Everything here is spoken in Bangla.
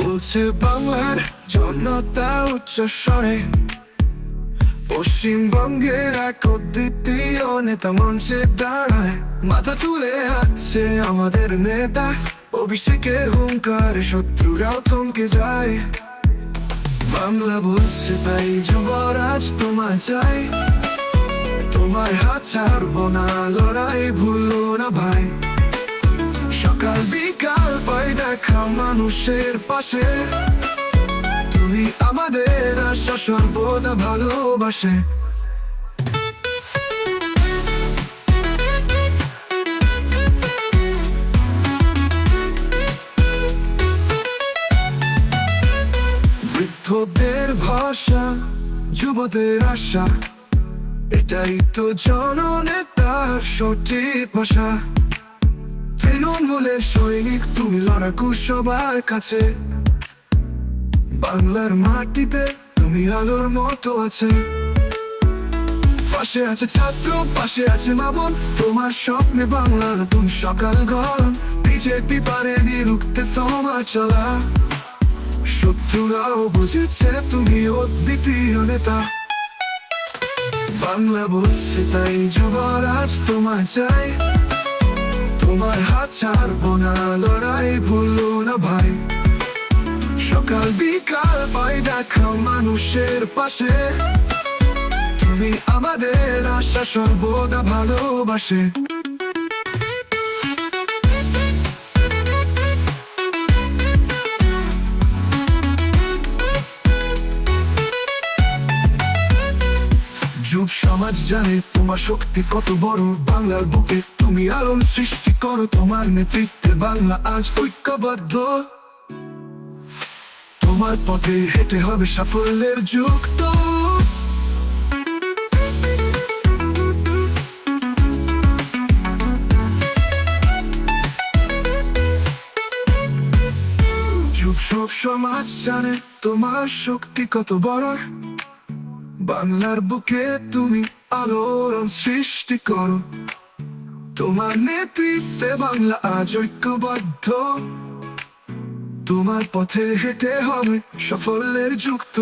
বলছে বাংলার জনতা উচ্চ স্বরে, পশ্চিমবঙ্গের এক অদ্বিতীয় নেতা মঞ্চে দাঁড়ায়। মাথা তুলে আছে আমাদের নেতা, অভিষেকের হুঙ্কার শত্রুরাও থমকে যায়। বাংলা বলছি তাই যুবরাজ তোমার চাই তোমার হাত ছাড়বো না, লড়াই ভুলো না ভাই। সকাল বিকাল পাই দেখা মানুষের পাশে। তুমি আমাদের আশা সর্বদা ভালোবাসে। ভাষা যুবদের আশা। এটাই তো জননেতার সঠিক ভাষা। তৃণমূলের সৈনিক, তুমি লড়াকু সবার কাছে। বাংলার মাটিতে তুমি আলোর মতো আছে। পাশে আছে ছাত্র, পাশে আছে মামন তোমার স্বপ্নে বাংলার তুমি সকাল গরম বিজেপি পারেনি রুখতে তোমার চলা। শত্রুরাও বুঝেছে তুমি অদ্বিতীয় নেতা। বাংলা বলছে তাই যুবরাজ তোমার চাই। তোমার হাত ছাড়বো না, লড়াই ভুলো না ভাই। সকাল বিকাল পাই দেখা মানুষের পাশে। তুমি আমাদের আশা সর্বদা ভালোবাসে। যুগ সমাজ জানে তোমার শক্তি কত বড়, বাংলার বুকে তুমি আলোর সৃষ্টি করো, তোমার নেতৃত্বে বাংলা আজ ঐক্যবদ্ধ। তোমার পথে হেঁটে হবে সাফল্যের যুগ তো। সব সমাজ জানে তোমার শক্তি কত বড় বাংলার বুকে তুমি আলোড়ন সৃষ্টি করো। তোমার নেতৃত্বে বাংলা আজ ঐক্যবদ্ধ। তোমার পথে হেঁটে হবে সাফল্যের যুক্ত।